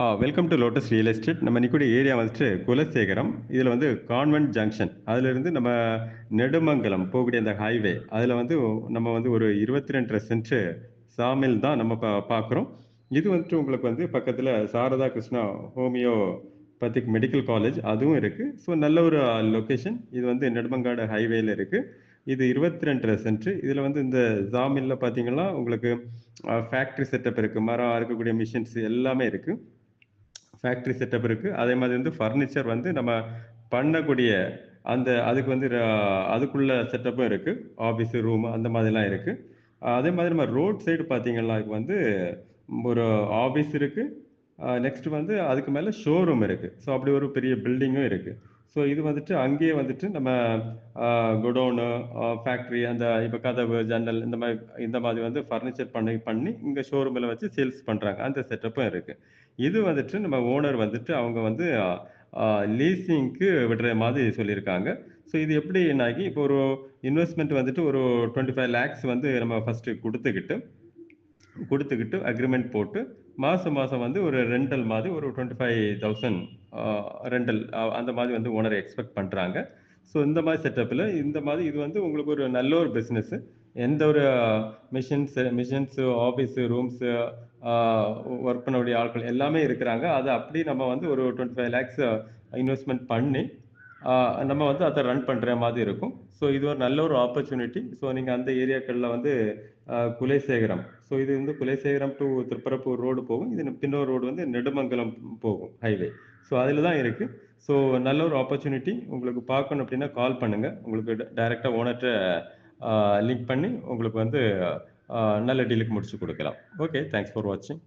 Ah welcome to lotus real estate நம்ம நிற்கக்கூடிய area வந்துட்டு குலசேகரம். இதில் வந்து கான்வென்ட் ஜங்ஷன் அதிலிருந்து நம்ம நெடுமங்கலம் போகக்கூடிய அந்த ஹைவே அதில் வந்து நம்ம வந்து ஒரு இருபத்தி ரெண்டரை சென்ட் சாமில் தான் நம்ம பா பார்க்குறோம் இது வந்துட்டு உங்களுக்கு வந்து பக்கத்தில் Sharada Krishna homeopathic medical college அதுவும் இருக்குது ஸோ நல்ல ஒரு லொக்கேஷன் இது வந்து நெடுமங்காடு ஹைவேல இருக்குது இது இருபத்தி ரெண்டரை சென்ட்ரு இதில் வந்து இந்த ஜாமில்ல பார்த்தீங்கன்னா உங்களுக்கு ஃபேக்ட்ரி செட்டப் இருக்குது மரம் அறுக்கக்கூடிய மிஷின்ஸ் எல்லாமே இருக்குது ஃபேக்ட்ரி செட்டப் இருக்குது அதே மாதிரி வந்து ஃபர்னிச்சர் வந்து நம்ம பண்ணக்கூடிய அந்த அதுக்கு வந்து ர- அதுக்குள்ள செட்டப்பும் இருக்குது ஆஃபீஸு ரூம் அந்த மாதிரிலாம் இருக்குது அதே மாதிரி நம்ம ரோட் சைடு பார்த்தீங்கன்னா வந்து ஒரு ஆஃபீஸ் இருக்குது நெக்ஸ்ட் வந்து அதுக்கு மேலே ஷோரூம் இருக்குது ஸோ அப்படி ஒரு பெரிய பில்டிங்கும் இருக்குது ஸோ இது வந்துட்டு அங்கேயே வந்துட்டு நம்ம குடோனு ஃபேக்ட்ரி அந்த இப்போ கதவு ஜன்னல் இந்த மாதிரி இந்த மாதிரி வந்து ஃபர்னிச்சர் பண்ணி பண்ணி இங்கே ஷோரூமில் வச்சு சேல்ஸ் பண்ணுறாங்க அந்த செட்டப்பும் இருக்குது இது வந்துட்டு நம்ம ஓனர் வந்துட்டு அவங்க வந்து லீசிங்க்கு விடுற மாதிரி சொல்லியிருக்காங்க. ஸோ இது எப்படி என்னாகி இப்போ ஒரு இன்வெஸ்ட்மெண்ட் வந்துட்டு ஒரு டுவெண்ட்டி ஃபைவ் லேக்ஸ் வந்து நம்ம ஃபஸ்ட்டு கொடுத்துக்கிட்டு கொடுத்துக்கிட்டு அக்ரிமெண்ட் போட்டு மாதம் மாதம் வந்து ஒரு ரெண்டல் மாதிரி ஒரு டுவெண்ட்டி ஃபைவ் தௌசண்ட் ரெண்டல் அந்த மாதிரி வந்து ஓனர் எக்ஸ்பெக்ட் பண்ணுறாங்க ஸோ இந்த மாதிரி செட்டப்பில் இந்த மாதிரி இது வந்து உங்களுக்கு ஒரு நல்ல ஒரு பிஸ்னஸ்ஸு எந்த ஒரு machines machines office rooms work பண்ணக்கூடிய ஆட்கள் எல்லாமே இருக்கிறாங்க. அதை அப்படி நம்ம வந்து ஒரு டுவெண்ட்டி ஃபைவ் லேக்ஸ் இன்வெஸ்ட்மெண்ட் பண்ணி நம்ம வந்து அதை ரன் பண்ணுற மாதிரி இருக்கும். ஸோ இது ஒரு நல்ல ஒரு ஆப்பர்ச்சுனிட்டி ஸோ நீங்கள் அந்த ஏரியாக்களில் வந்து குலைசேகரம். ஸோ இது வந்து குலைசேகரம் டு திருப்பரப்பூர் ரோடு போகும். இது பின்னொரு ரோடு வந்து நெடுமங்கலம் போகும் ஹைவே ஸோ அதில் தான் இருக்குது ஸோ நல்ல ஒரு ஆப்பர்ச்சுனிட்டி உங்களுக்கு பார்க்கணும் அப்படின்னா கால் பண்ணுங்கள் உங்களுக்கு டைரெக்டாக ஓனர்கிட்ட லிங்க் பண்ணி உங்களுக்கு வந்து நல்ல டீலுக்கு முடிச்சு கொடுக்கலாம். ஓகே தேங்க்ஸ் ஃபார் வாட்சிங்